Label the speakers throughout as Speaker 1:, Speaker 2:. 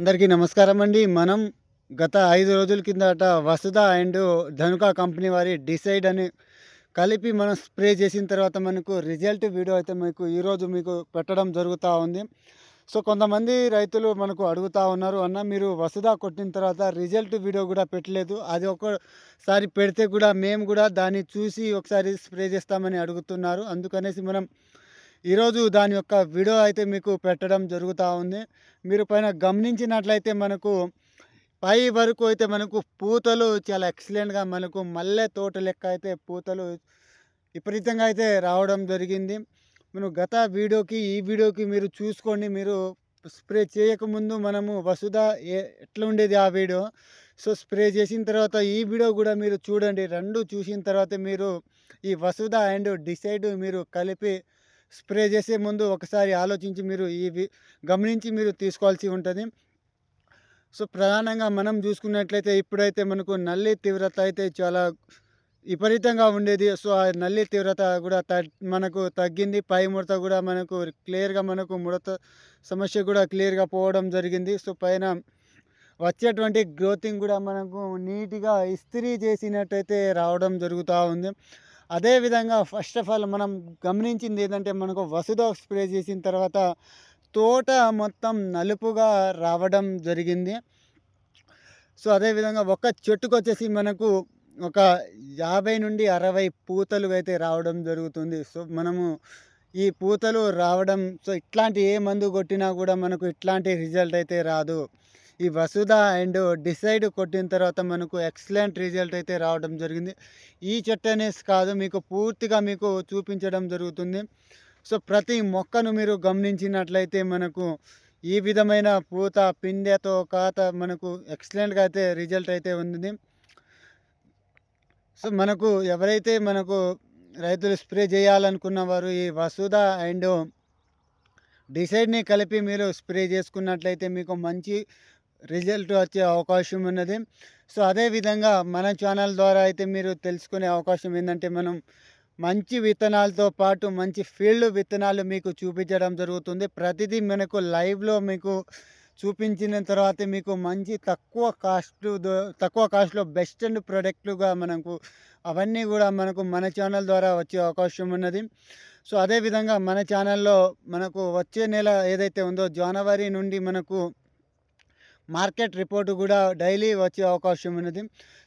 Speaker 1: అందరికీ నమస్కారం అండి. మనం గత ఐదు రోజుల కిందట వసుధ అండ్ ధనుక కంపెనీ వారి డిసైడ్ అని కలిపి మనం స్ప్రే చేసిన తర్వాత మనకు రిజల్ట్ వీడియో అయితే మీకు ఈరోజు మీకు పెట్టడం జరుగుతూ ఉంది. సో కొంతమంది రైతులు మనకు అడుగుతూ ఉన్నారు అన్న మీరు వసుధ కొట్టిన తర్వాత రిజల్ట్ వీడియో కూడా పెట్టలేదు. అది ఒకసారి పెడితే కూడా మేము కూడా దాన్ని చూసి ఒకసారి స్ప్రే చేస్తామని అడుగుతున్నారు. అందుకనేసి మనం ఈరోజు దాని యొక్క వీడియో అయితే మీకు పెట్టడం జరుగుతూ ఉంది. మీరు పైన గమనించినట్లయితే మనకు పై వరకు అయితే మనకు పూతలు చాలా ఎక్సలెంట్గా మనకు మల్లె తోట లెక్క అయితే పూతలు విపరీతంగా అయితే రావడం జరిగింది. మనం గత వీడియోకి ఈ వీడియోకి మీరు చూసుకోండి. మీరు స్ప్రే చేయకముందు మనము వసుధ ఎట్లా ఉండేది ఆ వీడియో? సో స్ప్రే చేసిన తర్వాత ఈ వీడియో కూడా మీరు చూడండి. రెండు చూసిన తర్వాత మీరు ఈ వసుధ అండ్ డిసైడ్ మీరు కలిపి స్ప్రే చేసే ముందు ఒకసారి ఆలోచించి మీరు ఇవి గమనించి మీరు తీసుకోవాల్సి ఉంటుంది. సో ప్రధానంగా మనం చూసుకున్నట్లయితే ఇప్పుడైతే మనకు నల్లి తీవ్రత అయితే చాలా విపరీతంగా ఉండేది. సో ఆ నల్లి తీవ్రత కూడా మనకు తగ్గింది. పై ముడత కూడా మనకు క్లియర్గా మనకు ముడత సమస్య కూడా క్లియర్గా పోవడం జరిగింది. సో పైన వచ్చేటువంటి గ్రోతింగ్ కూడా మనకు నీట్గా ఇస్త్రీ చేసినట్టయితే రావడం జరుగుతూ ఉంది. అదేవిధంగా ఫస్ట్ ఆఫ్ ఆల్ మనం గమనించింది ఏంటంటే మనకు వసుధ స్ప్రే చేసిన తర్వాత తోట మొత్తం నలుపుగా రావడం జరిగింది. సో అదేవిధంగా ఒక చెట్టుకు వచ్చేసి మనకు ఒక యాభై నుండి అరవై పూతలు అయితే రావడం జరుగుతుంది. సో మనము ఈ పూతలు రావడం సో ఇట్లాంటి ఏ మందు కొట్టినా కూడా మనకు ఇట్లాంటి రిజల్ట్ అయితే రాదు. ఈ వసుధ అండ్ డిసైడ్ కొట్టిన తర్వాత మనకు ఎక్సలెంట్ రిజల్ట్ అయితే రావడం జరిగింది. ఈ చెట్టు కాదు మీకు పూర్తిగా మీకు చూపించడం జరుగుతుంది. సో ప్రతి మొక్కను మీరు గమనించినట్లయితే మనకు ఈ విధమైన పూత పిందెతో కాత మనకు ఎక్సలెంట్గా అయితే రిజల్ట్ అయితే ఉంది. సో మనకు ఎవరైతే మనకు రైతులు స్ప్రే చేయాలనుకున్న వారు ఈ వసుధ అండ్ డిసైడ్ని కలిపి మీరు స్ప్రే చేసుకున్నట్లయితే మీకు మంచి రిజల్ట్ వచ్చే అవకాశం ఉన్నది. సో అదేవిధంగా మన ఛానల్ ద్వారా అయితే మీరు తెలుసుకునే అవకాశం ఏంటంటే మనం మంచి విత్తనాలతో పాటు మంచి ఫీల్డ్ విత్తనాలు మీకు చూపించడం జరుగుతుంది. ప్రతిదీ మనకు లైవ్లో మీకు చూపించిన తర్వాత మీకు మంచి తక్కువ కాస్ట్ తక్కువ కాస్ట్లో బెస్ట్ అండ్ ప్రొడక్ట్లుగా మనకు అవన్నీ కూడా మనకు మన ఛానల్ ద్వారా వచ్చే అవకాశం ఉన్నది. సో అదేవిధంగా మన ఛానల్లో మనకు వచ్చే నెల ఏదైతే ఉందో జనవరి నుండి మనకు మార్కెట్ రిపోర్టు కూడా డైలీ వచ్చే అవకాశం ఉన్నది.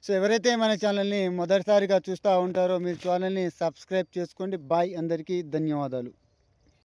Speaker 1: సో ఎవరైతే మన ఛానల్ని మొదటిసారిగా చూస్తూ ఉంటారో మీరు ఛానల్ని సబ్స్క్రైబ్ చేసుకోండి. బాయ్ అందరికీ ధన్యవాదాలు.